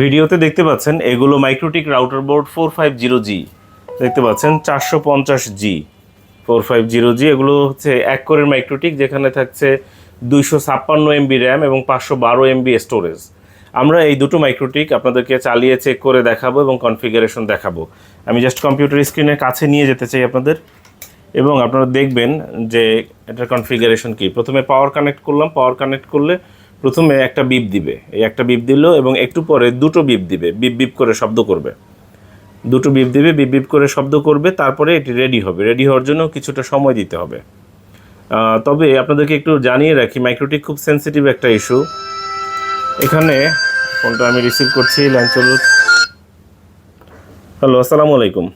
ভিডিওতে দেখতে পাচ্ছেন, এগুলো Mikrotik router board four five zero G দেখতে পাচ্ছেন, চারশো পঞ্চাশ G four five zero G এগুলো হচ্ছে এক কোরের মাইক্রোটিক যেখানে থাকছে দুইশো ছাপ্পান্ন এমবি র্যাম এবং পাঁচশো বারো এমবি স্টোরেজ আমরা এই দুটো মাইক্রোটিক আপনাদেরকে চালিয়ে চেক করে দেখাবো এবং কনফিগারেশন দেখাবো। আমি জাস্ট কম্পিউটার স্ক্রিনের কাছে নিয়ে যেতে চাই আপনাদের। এবং আপনারা দেখবেন যে এটার কনফিগারেশন কি। প্রথমে পাওয়ার কানেক্ট করলাম পাওয়ার কানেক্ট করলে প্রথমে একটা বিপ দিবে। এই একটা বিপ দিল এবং একটু পরে দুটো বিপ দিবে। বিপ বিপ করে শব্দ করবে। দুটো বিপ দিবে বিপ বিপ করে শব্দ করবে তারপরে এটি রেডি হবে। রেডি হওয়ার জন্য কিছুটা সময় দিতে হবে। তবে আপনাদেরকে একটু জানিয়ে রাখি মাইক্রোটিক খুব সেনসিটিভ একটা ইস্যু এখানে ফোনটা আমি রিসিভ করছি লাইন চলুন। হ্যালো আসসালামু আলাইকুম।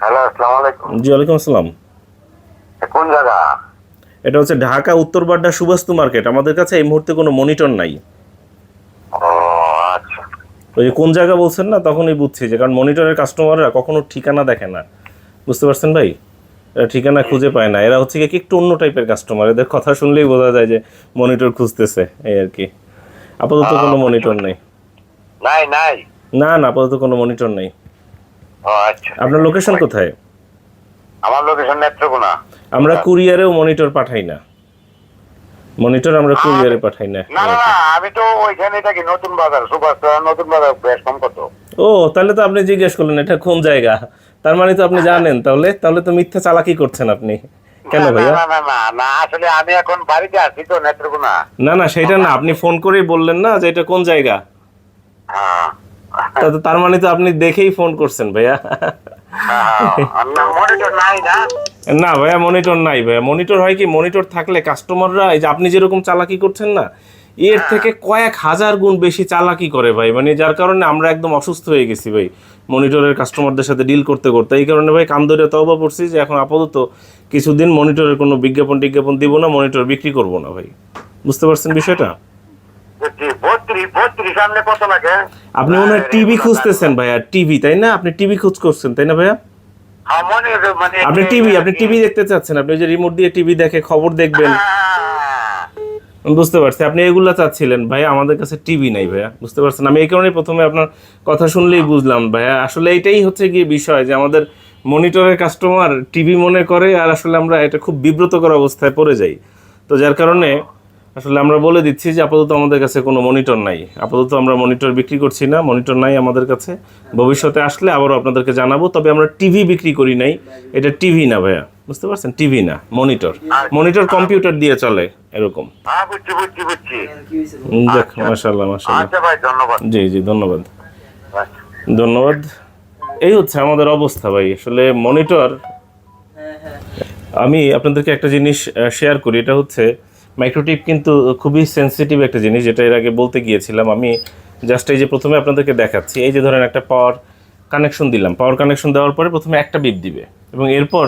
হ্যালো আসসালামু আলাইকুম। জি ওয়ালাইকুম আসসালাম। কোন জায়গা? এটা হচ্ছে ঢাকা উত্তরবাড্ডা সুবাস্তু মার্কেট। আমাদের কাছে এই মুহূর্তে কোনো মনিটর নাই। আচ্ছা। ওই যে কোন জায়গা বলছেন না তখনই বুঝছি যে কারণ মনিটরের কাস্টমাররা কখনো ঠিকানা দেখে না। বুঝতে পারছেন ভাই? এরা ঠিকানা খুঁজে পায় না। এরা হচ্ছে কি একটু অন্য টাইপের কাস্টমার এদের কথা শুনলেই বোঝা যায় যে মনিটর খুঁজতেছে এই আর কি। আপাতত কোনো মনিটর নেই। নাই নাই? না না আপাতত কোনো মনিটর নেই। ও আচ্ছা। আপনার লোকেশন কোথায়? আমার লোকেশন নেত্রকোনা। আমরা কুরিয়ারেও মনিটর পাঠাই না। মনিটর আমরা কুরিয়ারে পাঠাই না। না না আমি তো ওইখানে থাকি নতুন বাজার সুপার নতুন বাজার বেশ কম কত? ও তাহলে তো আপনি জিজ্ঞেস করলেন এটা কোন জায়গা? তার মানে তো আপনি জানেন তাহলে তাহলে তো মিথ্যা চালাকি করছেন আপনি। কেন ভাইয়া? না না না না আসলে আমি এখন বাড়িতে আছি তো নেত্রকোনা। না না সেটা না আপনি ফোন করেই বললেন না যে এটা কোন জায়গা? হ্যাঁ। তা তো তার মানে তো আপনি দেখেই ফোন করছেন ভাইয়া। না? ভাইয়া মনিটর নাই ভাইয়া। মনিটর হয় কি মনিটর থাকলে কাস্টমাররা এই যে আপনি যেরকম চালাকি করছেন না এর থেকে কয়েক হাজার গুণ বেশি চালাকি করে ভাই। মানে যার কারণে আমরা একদম অসুস্থ হয়ে গেছি ভাই মনিটরের কাস্টমারদের সাথে ডিল করতে করতে। এই কারণে ভাই কাম ধরে তওবা পড়ছি যে এখন আপাতত কিছুদিন মনিটরের কোনো বিজ্ঞাপন টিজ্ঞাপন দিব না মনিটর বিক্রি করব না ভাই। বুঝতে পারছেন বিষয়টা? আপনি মনে টিভি খুঁজতেছেন ভাইয়া টিভি তাই না? আপনি টিভি খুঁজ করছেন তাই না ভাইয়া? হ্যাঁ, মনে আপনি টিভি আপনি টিভি দেখতে চাচ্ছেন আপনি যে রিমোট দিয়ে টিভি দেখে খবর দেখবেন। বুঝতে পারছি আপনি এগুলা চাচ্ছিলেন ভাইয়া আমাদের কাছে টিভি নাই ভাইয়া বুঝতে পারছেন? আমি এই কারণে প্রথমে আপনার কথা শুনলেই বুঝলাম ভাইয়া আসলে এটাই হচ্ছে গিয়ে বিষয় যে আমাদের মনিটরের কাস্টমার টিভি মনে করে আর আসলে আমরা এটা খুব বিব্রতকর অবস্থায় পড়ে যাই। তো যার কারণে আসলে আমরা বলে দিচ্ছি যে আপাতত আমাদের কাছে কোনো মনিটর নাই। আপাতত আমরা মনিটর বিক্রি করছি না মনিটর নাই আমাদের কাছে। ভবিষ্যতে আসলে আবারও আপনাদেরকে জানাব তবে আমরা টিভি বিক্রি করি নাই। এটা টিভি না ভাইয়া বুঝতে পারছেন? টিভি না মনিটর। মনিটর কম্পিউটার দিয়ে চলে এরকম। হ্যাঁ দেখ মাশাল্লাহ মাশাল্লাহ আচ্ছা ভাই ধন্যবাদ। জি জি ধন্যবাদ। আচ্ছা। ধন্যবাদ। এই হচ্ছে আমাদের অবস্থা ভাই আসলে মনিটর আমি আপনাদেরকে একটা জিনিস শেয়ার করি এটা হচ্ছে মাইক্রোটিপ কিন্তু খুবই সেন্সিটিভ একটা জিনিস, যেটা এর আগে বলতে গিয়েছিলাম আমি। জাস্ট এই যে প্রথমে আপনাদেরকে দেখাচ্ছি, এই যে ধরেন একটা পাওয়ার কানেকশন দিলাম। পাওয়ার কানেকশন দেওয়ার পরে প্রথমে একটা বিপ দিবে এবং এরপর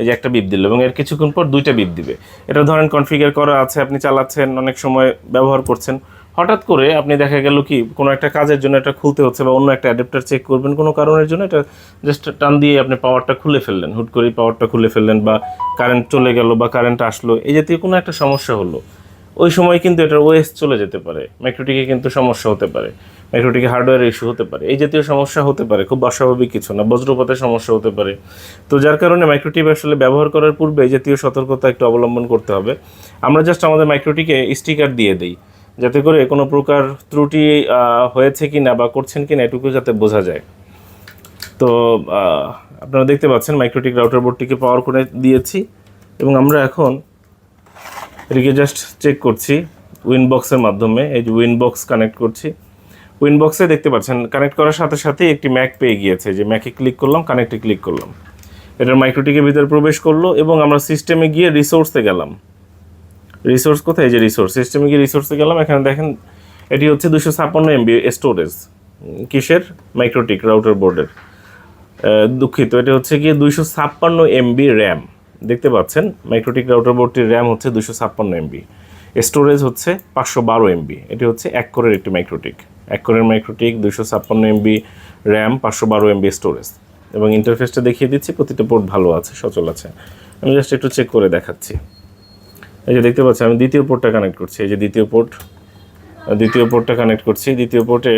এই যে একটা বিপ দিল এবং এর কিছুক্ষণ পর দুইটা বিপ দিবে। এটা ধরেন কনফিগার করা আছে, আপনি চালাচ্ছেন, অনেক সময় ব্যবহার করছেন। হঠাৎ করে আপনি দেখা গেল কি কোনো একটা কাজের জন্য এটা খুলতে হচ্ছে বা অন্য একটা অ্যাডাপ্টার চেক করবেন কোনো কারণের জন্য, এটা জাস্ট টান দিয়ে আপনি পাওয়ারটা খুলে ফেললেন। হুট করেই পাওয়ারটা খুলে ফেললেন বা কারেন্ট চলে গেল বা কারেন্ট আসলো, এই জাতীয় কোনো একটা সমস্যা হলো। ওই সময় কিন্তু এটার ওয়েস চলে যেতে পারে। মাইক্রোটিকে কিন্তু সমস্যা হতে পারে। মাইক্রোটিকে হার্ডওয়্যার ইস্যু হতে পারে। এই জাতীয় সমস্যা হতে পারে, খুব অস্বাভাবিক কিছু না বজ্রপাতের সমস্যা হতে পারে। তো যার কারণে মাইক্রোটিপ আসলে ব্যবহার করার পূর্বে এই জাতীয় সতর্কতা একটু অবলম্বন করতে হবে। আমরা জাস্ট আমাদের মাইক্রোটিকে স্টিকার দিয়ে দিই। যাতে করে কোনো প্রকার ত্রুটি হয়েছে কি না বা করছেন কি না এটুকু যাতে বোঝা যায়। তো আপনারা দেখতে পাচ্ছেন মাইক্রোটিক রাউটার বোর্ডটিকে পাওয়ার করে দিয়েছি এবং আমরা এখন এটিকে জাস্ট চেক করছি উইনবক্সের মাধ্যমে। এই যে উইনবক্স কানেক্ট করছি। উইনবক্সে দেখতে পাচ্ছেন কানেক্ট করার সাথে সাথে একটি ম্যাক পেয়ে গিয়েছে। যে ম্যাকে ক্লিক করলাম কানেক্টে ক্লিক করলাম। এটার মাইক্রোটিকের ভিতরে প্রবেশ করল এবং আমরা সিস্টেমে গিয়ে রিসোর্সে গেলাম। রিসোর্স কোথায়? যে রিসোর্স সিস্টেমে গিয়ে রিসোর্সে গেলাম, এখানে দেখেন, এটি হচ্ছে দুশো ছাপ্পান্ন এমবি স্টোরেজ কিসের? মাইক্রোটিক রাউটার বোর্ডের দুঃখিত, এটা হচ্ছে গিয়ে দুইশো ছাপ্পান্ন এমবি র্যাম দেখতে পাচ্ছেন মাইক্রোটিক রাউটার বোর্ডটির র্যাম হচ্ছে দুশো ছাপ্পান্ন এমবি স্টোরেজ হচ্ছে পাঁচশো বারো এমবি এটি হচ্ছে এক কোরের একটি মাইক্রোটিক এক কোরের মাইক্রোটিক দুশো ছাপ্পান্ন এমবি র্যাম পাঁচশো বারো এমবি স্টোরেজ এবং ইন্টারফেসটা দেখিয়ে দিচ্ছি, প্রতিটা পোর্ট ভালো আছে, সচল আছে। আমি জাস্ট একটু চেক করে দেখাচ্ছি। এই যে দেখতে পাচ্ছি আমি দ্বিতীয় পোর্টটা কানেক্ট করছি। এই যে দ্বিতীয় পোর্ট দ্বিতীয় পোর্টটা কানেক্ট করছি। দ্বিতীয় পোর্টে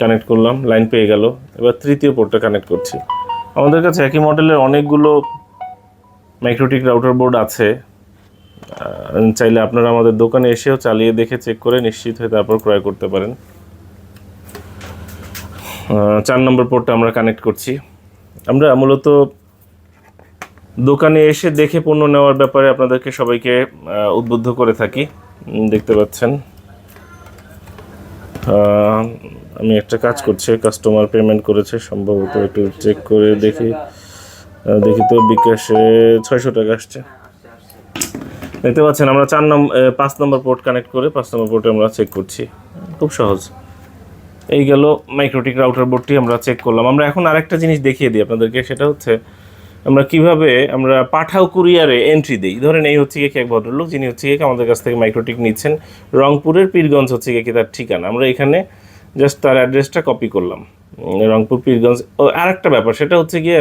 কানেক্ট করলাম লাইন পেয়ে গেল। এবার তৃতীয় পোর্টটা কানেক্ট করছি। আমাদের কাছে একই মডেলের অনেকগুলো মাইক্রোটিক রাউটার বোর্ড আছে। চাইলে আপনারা আমাদের দোকানে এসেও চালিয়ে দেখে চেক করে নিশ্চিত হয়ে তারপর ক্রয় করতে পারেন। চার নম্বর পোর্টটা আমরা কানেক্ট করছি। আমরা মূলত দোকানে এসে দেখে পণ্য নেওয়ার ব্যাপারে আপনাদেরকে সবাইকে উদ্বুদ্ধ করে থাকি। দেখতে পাচ্ছেন। আমি একটা কাজ করছি, কাস্টমার পেমেন্ট করেছে, সম্ভবত একটু চেক করে দেখি। দেখি তো বিকাশে ছয়শো টাকা আসছে। দেখতে পাচ্ছেন, আমরা চার নম্বর পাঁচ নম্বর পোর্ট কানেক্ট করে পাঁচ নম্বর পোর্টে আমরা চেক করছি। খুব সহজ। এই গেল মাইক্রোটিক রাউটার বোর্ডটি আমরা চেক করলাম। আমরা এখন আরেকটা জিনিস দেখিয়ে দিই আপনাদেরকে, সেটা হচ্ছে আমরা কীভাবে আমরা পাঠাও কুরিয়ারে এন্ট্রি দিই? ধরেন এই হচ্ছে কি এক ভদ্রলোক, যিনি হচ্ছে কি আমাদের কাছ থেকে মাইক্রোটিক নিচ্ছেন। রংপুরের পীরগঞ্জ হচ্ছে কি তার ঠিকানা। আমরা এখানে জাস্ট তার অ্যাড্রেসটা কপি করলাম। রংপুর পীরগঞ্জ। ও, আরেকটা ব্যাপার, সেটা হচ্ছে গিয়ে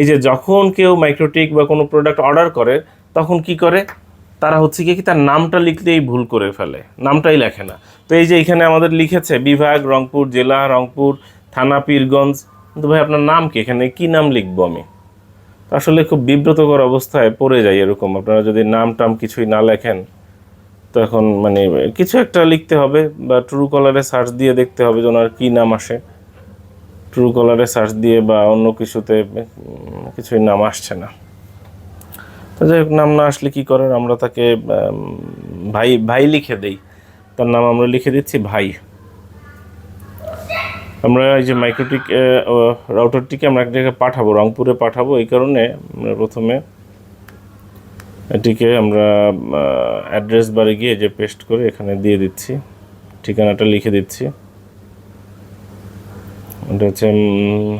এই যে যখন কেউ মাইক্রোটিক বা কোনো প্রোডাক্ট অর্ডার করে, তখন কি করে? তারা হচ্ছে কি তার নামটা লিখতেই ভুল করে ফেলে। নামটাই লেখে না। তো এই যে এখানে আমাদের লিখেছে, বিভাগ, রংপুর জেলা, রংপুর থানা, পীরগঞ্জ। কিন্তু ভাই, আপনার নাম কি? এখানে কি নাম লিখব আমি? আসলে খুব বিব্রতকর অবস্থায় পড়ে যায় এরকম। আপনারা যদি নাম টাম কিছুই না লেখেন, তখন মানে কিছু একটা লিখতে হবে বা ট্রু কলারে সার্চ দিয়ে দেখতে হবে যে ওনার কী নাম আসে। ট্রু কলারে সার্চ দিয়ে বা অন্য কিছুতে কিছুই নাম আসছে না। তো যাই হোক, নাম না আসলে কি করার আমরা তাকে ভাই ভাই লিখে দেই। তার নাম আমরা লিখে দিচ্ছি ভাই। আমরা এই যে মাইক্রোটিক রাউটারটিকে আমরা এক জায়গায় পাঠাবো, রংপুরে পাঠাবো, এই কারণে প্রথমে এটিকে আমরা অ্যাড্রেস বারে গিয়ে যে পেস্ট করে এখানে দিয়ে দিচ্ছি, ঠিকানাটা লিখে দিচ্ছি। এটা হচ্ছে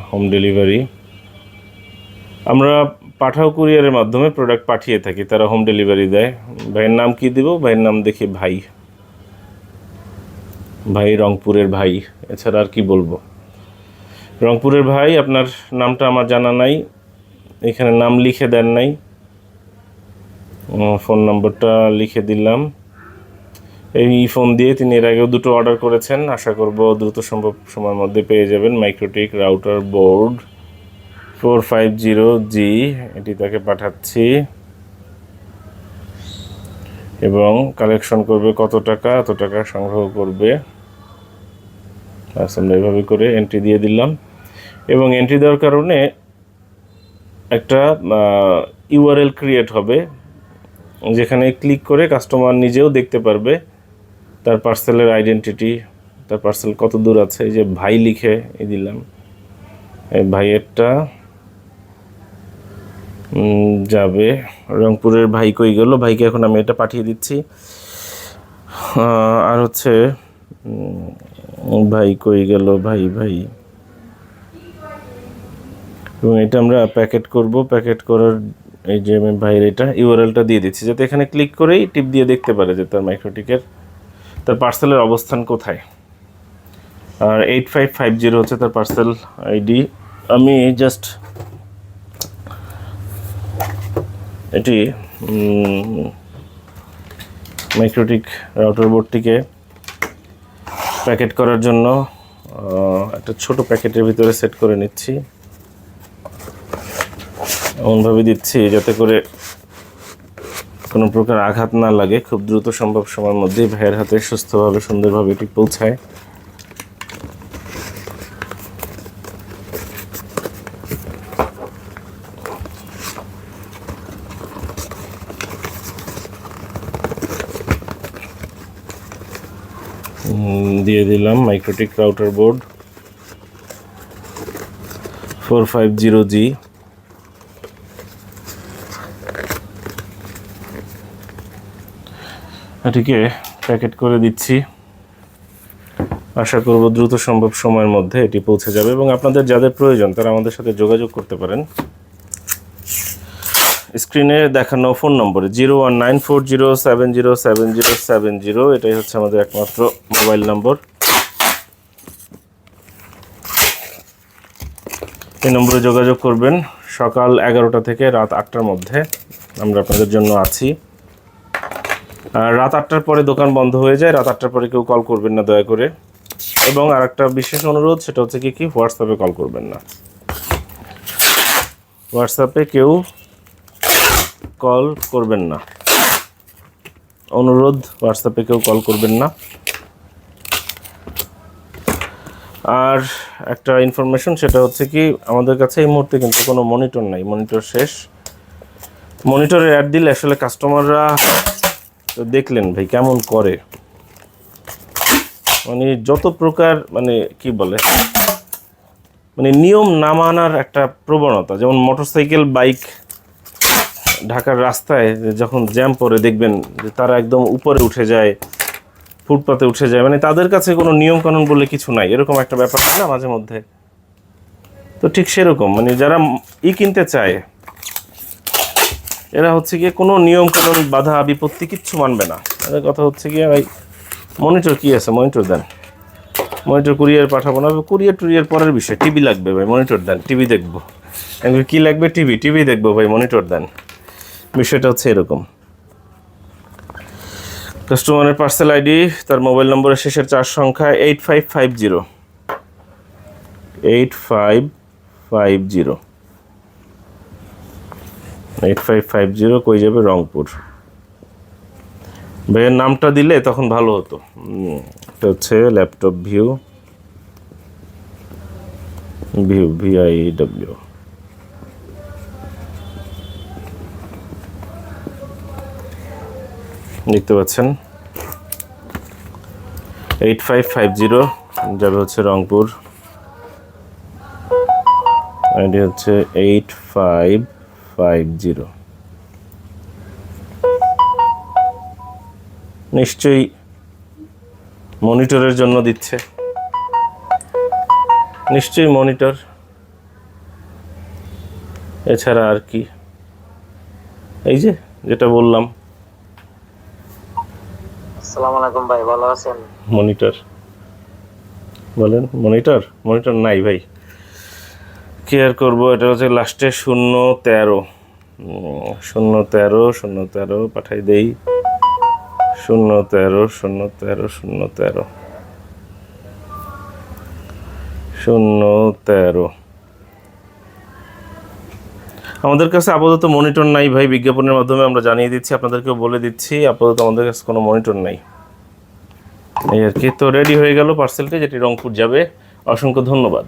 হোম ডেলিভারি আমরা পাঠাও কুরিয়ারের মাধ্যমে প্রোডাক্ট পাঠিয়ে থাকি, তারা হোম ডেলিভারি দেয়। ভাইয়ের নাম কি দিব? ভাইয়ের নাম দেখি ভাই। ভাই রংপুরের ভাই, এছাড়া আর কি বলব। রংপুরের ভাই, আপনার নামটা আমার জানা নাই, এখানে নাম লিখে দেন নাই। ফোন নম্বরটা লিখে দিলাম। এই ফোন দিয়ে তিনি এর আগেও দুটো অর্ডার করেছেন, আশা করব দ্রুত সম্ভব সময়ের মধ্যে পেয়ে যাবেন। Mikrotik router board four five zero G, এটি তাকে পাঠাচ্ছি। এবং কালেকশন করবে কত টাকা, এত টাকা সংগ্রহ করবে। ব্যাস আমরা এভাবে করে এন্ট্রি দিয়ে দিলাম। এবং এন্ট্রি দেওয়ার কারণে একটা ইউআরএল ক্রিয়েট হবে, যেখানে ক্লিক করে কাস্টমার নিজেও দেখতে পারবে তার পার্সেলের আইডেন্টিটি তার পার্সেল কত দূর আছে, এই যে ভাই লিখে এই দিলাম। এই ভাইয়েরটা যাবে। রংপুরের ভাই কই গেল? ভাইকে এখন আমি এটা পাঠিয়ে দিচ্ছি। আর হচ্ছে ভাই কই গেল? ভাই ভাই। এবং এটা আমরা প্যাকেট করব। প্যাকেট করার এই যে আমি ভাইয়ের এটা, ইউআরএলটা দিয়ে দিচ্ছি। যাতে এখানে ক্লিক করেই টিপ দিয়ে দেখতে পারে যে তার মাইক্রোটিকের, তার পার্সেলের অবস্থান কোথায়। আর এইট ফাইভ ফাইভ জিরো হচ্ছে তার পার্সেল আইডি। আমি জাস্ট এটি মাইক্রোটিক রাউটার বোর্ডটিকে প্যাকেট করার জন্য একটা ছোট প্যাকেটের ভিতরে সেট করে নিচ্ছি। এমনভাবে দিচ্ছি যাতে করে কোনো প্রকার আঘাত না লাগে। খুব দ্রুত সম্ভব সময়ের মধ্যেই ভাইয়ের হাতে সুস্থভাবে, সুন্দরভাবে এটি পৌঁছায়। দিয়ে দিলাম Mikrotik router board four five zero G এটিকে প্যাকেট করে দিচ্ছি। আশা করব দ্রুত সম্ভব সময়ের মধ্যে এটি পৌঁছে যাবে এবং আপনাদের যাদের প্রয়োজন তারা আমাদের সাথে যোগাযোগ করতে পারেন। স্ক্রিনে দেখানো ফোন নম্বরে zero one nine four zero seven zero seven zero. Seven zero এটাই হচ্ছে আমাদের একমাত্র মোবাইল নম্বর। এই নম্বরে যোগাযোগ করবেন সকাল এগারোটা থেকে রাত আটটার মধ্যে। আমরা আপনাদের জন্য আছি। আর রাত আটটার পরে দোকান বন্ধ হয়ে যায়। রাত আটটার পরে কেউ কল করবেন না দয়া করে। এবং আরেকটা বিশেষ অনুরোধ, সেটা হচ্ছে কি কি হোয়াটসঅ্যাপে কল করবেন না। হোয়াটসঅ্যাপে কেউ কল করবেন না। অনুরোধ হোয়াটসঅ্যাপে কেউ কল করবেন না। আর একটা ইনফরমেশন সেটা হচ্ছে কি, আমাদের কাছে এই মুহূর্তে কিন্তু কোনো মনিটর নাই। মনিটর শেষ। মনিটরে অ্যাড দিলে আসলে কাস্টমাররা তো দেখলেন ভাই, কেমন করে। মানে যত প্রকার মানে কি বলে মানে নিয়ম না মানার একটা প্রবণতা, যেমন মোটরসাইকেল বাইক ঢাকার রাস্তায় যখন জ্যাম পরে দেখবেন যে তারা একদম উপরে উঠে যায়, ফুটপাতে উঠে যায়। মানে তাদের কাছে কোনো নিয়ম কানুন বলে কিছু নাই। এরকম একটা ব্যাপার না মাঝে মধ্যে। তো ঠিক সেরকম মানে যারা ই কিনতে চায়, এরা হচ্ছে গিয়ে কোনো নিয়ম কানুন বাধা, বিপত্তি কিচ্ছু মানবে না। এদের কথা হচ্ছে গিয়ে ভাই মনিটর কি আছে? মনিটর দেন। মনিটর কুরিয়ার পাঠাবো না। কুরিয়ার টুরিয়ার পরের বিষয়। টিভি লাগবে ভাই মনিটর দেন। টিভি দেখব। কি লাগবে? টিভি টিভি দেখব ভাই মনিটর দেন। বিষয়টা হচ্ছে এরকম। কাস্টমারের পার্সেল আইডি তার মোবাইল নম্বরের শেষের চার সংখ্যা eight five five zero eight five five zero eight five five zero কই যাবে? রংপুর। ভাইয়ের নামটা দিলে তখন ভালো হতো। এটা হচ্ছে ল্যাপটপ ভিউ ভিউ ভিআই দেখতে পাচ্ছেন। এইট ফাইভ ফাইভ জিরো যাবে হচ্ছে রংপুর। আইডি হচ্ছে এইট ফাইভ ফাইভ জিরো নিশ্চয়ই মনিটরের জন্য দিচ্ছে। নিশ্চয়ই মনিটর। এছাড়া আর কি। এই যে, যেটা বললাম আসসালামু আলাইকুম ভাই, ভালো আছেন? মনিটর। বলেন, মনিটর? মনিটর নাই ভাই। কি আর করব, এটা হচ্ছে লাস্টে শূন্য তেরো। শূন্য তেরো শূন্য তেরো, পাঠাই দেই। শূন্য তেরো শূন্য তেরো শূন্য তেরো। শূন্য তেরো। আমাদের কাছে আপাতত মনিটর নাই ভাই, বিজ্ঞাপনের মাধ্যমে আমরা জানিয়ে দিচ্ছি, আপনাদেরকেও বলে দিচ্ছি, আপাতত আমাদের কাছে কোনো মনিটর নাই। এই আর কি, তো রেডি হয়ে গেল পার্সেলটি যেটি রংপুর যাবে। অসংখ্য ধন্যবাদ।